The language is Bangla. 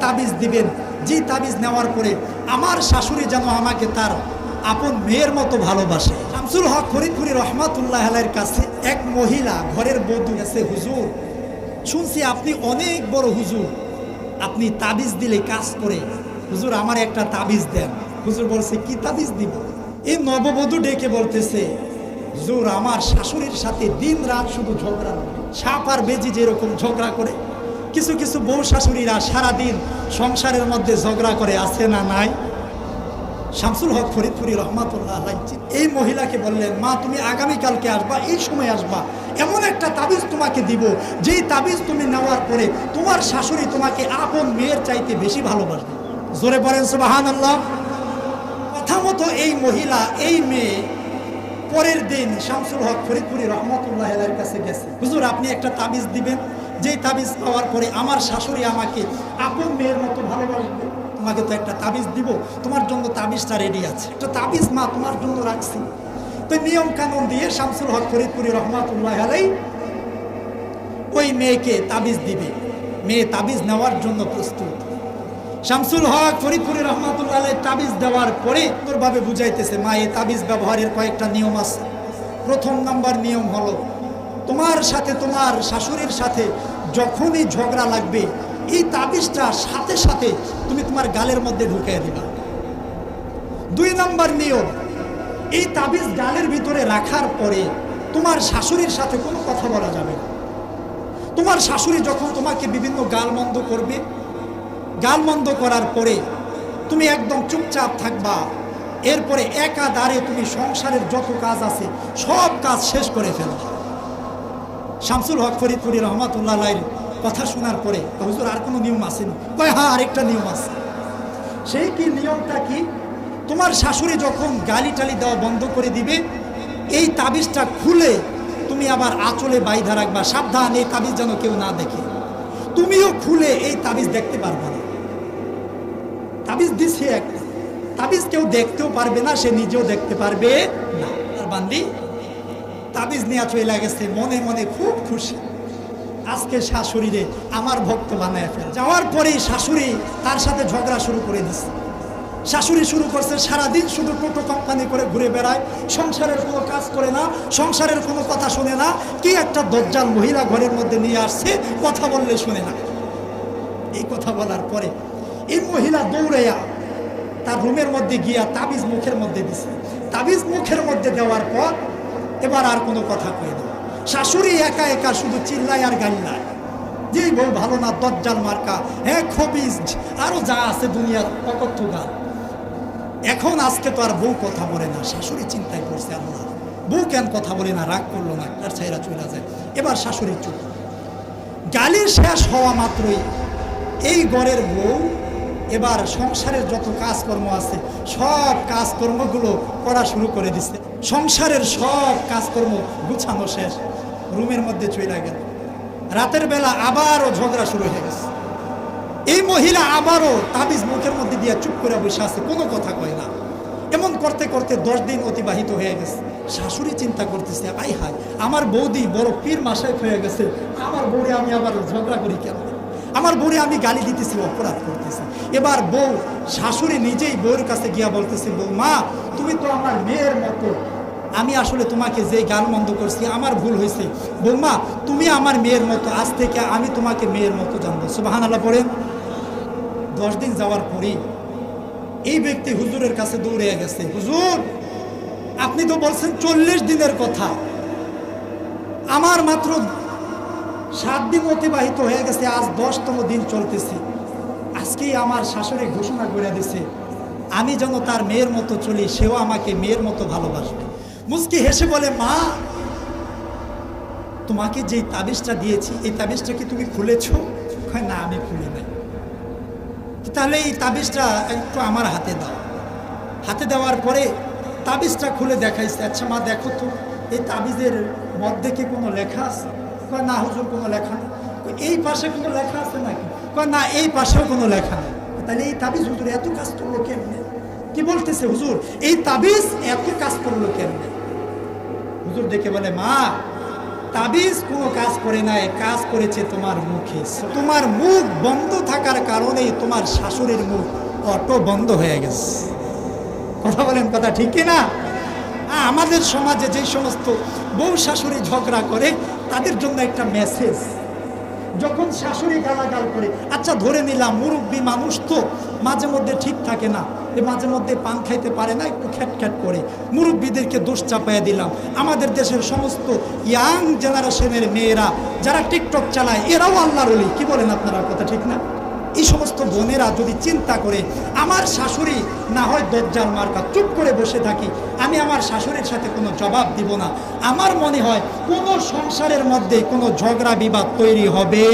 তাবিজ দিবেন। যে তাবিজ নেওয়ার পরে আমার শাশুড়ি যেন আমাকে তার আপন মেয়ের মতো ভালোবাসে। শামসুল হক ফরিদপুরি রহমাতুল্লাহ আলাইয়ের কাছে এক মহিলা ঘরের বধূ গেছে, হুজুর, শুনছি আপনি অনেক বড় হুজুর। আপনি তাবিজ দিলে কাজ করে। হুজুর, আমার একটা তাবিজ দেন। হুজুর বলছে, কি তাবিজ দিব? এই নববধূ ডেকে বলতেছে, হুজুর, আমার শাশুড়ির সাথে দিন রাত শুধু ঝগড়া সাপ আর বেজি যেরকম ঝগড়া করে কিছু কিছু বউ শাশুড়িরা সারাদিন সংসারের মধ্যে ঝগড়া করে, আছে না নাই? শামসুল হক ফরিদপুরি রহমাতুল্লাহ এই মহিলাকে বললেন, মা, তুমি আগামীকালকে আসবা, এই সময় আসবা। এমন একটা তাবিজ তোমাকে দিব, যেই তাবিজ তুমি নেওয়ার পরে তোমার শাশুড়ি তোমাকে আপন মেয়ের চাইতে বেশি ভালোবাসবে। জোরে বলেন সুবাহান আল্লাহ কথা মতো এই মহিলা, এই মেয়ে পরের দিন শামসুল হক ফরিদপুরি রহমতুল্লাহ কাছে গেছে। হুজুর, আপনি একটা তাবিজ দিবেন? যেই তাবিজ পাওয়ার পরে আমার শাশুড়ি আমাকে, আপন মেয়ের মতো ভালোবাসবে তোমাকে তো একটা তাবিজ দিব, তোমার জন্য তাবিজটা রেডি আছে। একটা তাবিজ, মা, তোমার জন্য রাখছি। তো নিয়ম কানুন দিয়ে শামসুল হক ফরিদপুরি রহমাতুল্লাহ আলাই ওই মেয়েকে তাবিজ দিবে। মেয়ে তাবিজ নেওয়ার জন্য প্রস্তুত। শামসুল হক ফরিদপুরি রহমাতুল্লাহ আলাই তাবিজ দেওয়ার পরে সুন্দরভাবে বুঝাইতেছে, মা, এই তাবিজ ব্যবহারের কয়েকটা নিয়ম আছে। প্রথম নাম্বার নিয়ম হলো, তোমার সাথে তোমার শাশুড়ির সাথে যখনই ঝগড়া লাগবে, এই তাবিজটা সাথে সাথে তুমি তোমার গালের মধ্যে ঢুকিয়ে দিবা। দুই নম্বর নিয়ম, এই তাবিজ গালের ভিতরে রাখার পরে তোমার শাশুড়ির সাথে কোনো কথা বলা যাবে না। তোমার শাশুড়ি যখন তোমাকে বিভিন্ন গালমন্দ করবে, গালমন্দ করার পরে তুমি একদম চুপচাপ থাকবা। এরপরে একা দাঁড়ে তুমি সংসারের যত কাজ আছে, সব কাজ শেষ করে ফেলবা। শামসুল হক ফরিদপুরি রহমাতুল্লাহ আলাইর কথা শোনার পরে হুজুর আর কোনো নিয়ম আসেনি কয় হ্যাঁ আরেকটা নিয়ম আছে। সেই কি নিয়মটা কি? তোমার শাশুড়ি যখন গালি টালি দেওয়া বন্ধ করে দিবে, এই তাবিজটা খুলে তুমি আবার আঁচলে বাইধা রাখবা। সাবধান, এই তাবিজ যেন কেউ না দেখে। তুমিও খুলে এই তাবিজ দেখতে পারবে না। তাবিজ দিছে একটা তাবিজ কেউ দেখতেও পারবে না, সে নিজেও দেখতে পারবে না। আর বান্দি তাবিজ নিয়ে চলে গেছে, মনে মনে খুব খুশি। আজকে শাশুড়িরে আমার ভক্ত বানায় ফেল। যাওয়ার পরেই শাশুড়ি তার সাথে ঝগড়া শুরু করে দিচ্ছে শাশুড়ি শুরু করছে, সারাদিন শুধু টোটো কোম্পানি করে ঘুরে বেড়ায়, সংসারের কোনো কাজ করে না, সংসারের কোনো কথা শোনে না, কি একটা দজ্জাল মহিলা ঘরের মধ্যে নিয়ে আসছে, কথা বললে শুনে না। এই কথা বলার পরে এই মহিলা দৌড়াইয়া তার রুমের মধ্যে গিয়া তাবিজ মুখের মধ্যে দিছে। তাবিজ মুখের মধ্যে দেওয়ার পর এবার আর কোনো কথা কয়ে না। শাশুড়ি একা একা শুধু চিল্লায় আর গাল্লায় যে বউ ভালো না, দজ্জাল মার্কা হ্যাঁ খবিজ, আরও যা আছে দুনিয়ার অকথ্য গান এখন আজকে তো আর বউ কথা বলে না, শাশুড়ি চিন্তায় পড়ছে আল্লাহ। বউ কেন কথা বলে না, রাগ করল না তার ছাইরা চলে যায়। এবার শাশুড়ি চুপ। গালির শেষ হওয়া মাত্রই এই গড়ের বউ এবার সংসারের যত কাজকর্ম আছে, সব কাজকর্মগুলো করা শুরু করে দিচ্ছে সংসারের সব কাজকর্ম গুছানো শেষ। রুমের মধ্যে চলে গেল। রাতের বেলা আবারও ঝগড়া শুরু হয়ে গেছে। এই মহিলা আবারও তাবিজ মুখের মধ্যে দিয়ে চুপ করে বসে আছে, কোনো কথা কয় না। এমন করতে করতে দশ দিন অতিবাহিত হয়ে গেছে। শাশুড়ি চিন্তা করতেছে, আই হাই আমার বৌদি বড় পীর মাসায় হয়ে গেছে। আমার বউরে আমি আবার ঝগড়া করি কেন? আমার বউরে আমি গালি দিতেছি, অপরাধ করতেছি। এবার বউ শাশুড়ি নিজেই বউর কাছে গিয়া বলতেছে, বউ মা, তুমি তো আমার মেয়ের মতো। আমি আসলে তোমাকে যে গান মন্দ করছি, আমার ভুল হয়েছে। বৌমা তুমি আমার মেয়ের মতো, আজ থেকে আমি তোমাকে মেয়ের মতো জানব। সুবাহান আল্লাহ পড়েন। দশ দিন যাওয়ার পরেই এই ব্যক্তি হুজুরের কাছে দৌড়ে গেছে। হুজুর, আপনি তো বলছেন চল্লিশ দিনের কথা। আমার মাত্র সাত দিন অতিবাহিত হয়ে গেছে, আজ দশতম দিন চলতেছে। আজকেই আমার শাশুড়ি ঘোষণা করে দিছে, আমি যেন তার মেয়ের মতো চলি, সেও আমাকে মেয়ের মতো ভালোবাসবে। মুস্কি হেসে বলে, মা, তোমাকে যে তাবিজটা দিয়েছি, এই তাবিজটা কি তুমি খুলেছ? না, আমি খুলি নাই। তাহলে এই তাবিজটা একটু আমার হাতে দাও। হাতে দেওয়ার পরে তাবিজটা খুলে দেখাইছে আচ্ছা মা, দেখো তো, এই তাবিজের মধ্যে কি কোনো লেখা আছে? কয়, না, হুজুর, কোনো লেখা নেই। এই পাশে কোনো লেখা আছে নাকি? কয়, না, এই পাশেও কোনো লেখা নেই। তাহলে এই তাবিজ হুজুর এত কাজ করল কেমনে? কি বলতেছে হুজুর? এই তাবিজ এত কাজ করল কেমনে? হুজুর দেখে বলে, মা, তাবিজ কোনো কাজ করে নাই। কাজ করেছে তোমার মুখে। তোমার মুখ বন্ধ থাকার কারণেই তোমার শাশুড়ির মুখ অটো বন্ধ হয়ে গেছে। কথা বলেন কথা ঠিক না আমাদের সমাজে যে সমস্ত বউ শাশুড়ি ঝগড়া করে তাদের জন্য একটা মেসেজ যখন শাশুড়ি গালাগাল করে আচ্ছা ধরে নিলাম, মুরব্বী মানুষ তো মাঝে মধ্যে ঠিক থাকে না, এ মাঝে মধ্যে পান খাইতে পারে না, একটু খ্যাট খ্যাট করে। মুরব্বীদেরকে দোষ চাপাইয়া দিলাম। আমাদের দেশের সমস্ত ইয়াং জেনারেশনের মেয়েরা, যারা টিকটক চালায়, এরাও আল্লাহর কি বলেন আপনারা, কথা ঠিক না? এই সমস্ত বোনেরা যদি চিন্তা করে, আমার শাশুড়ি না হয় দজ্জাল মার্কা, চুপ করে বসে থাকি, আমি আমার শাশুড়ির সাথে কোনো জবাব দিব না। আমার মনে হয় কোনো সংসারের মধ্যে কোনো ঝগড়া বিবাদ তৈরি হবে।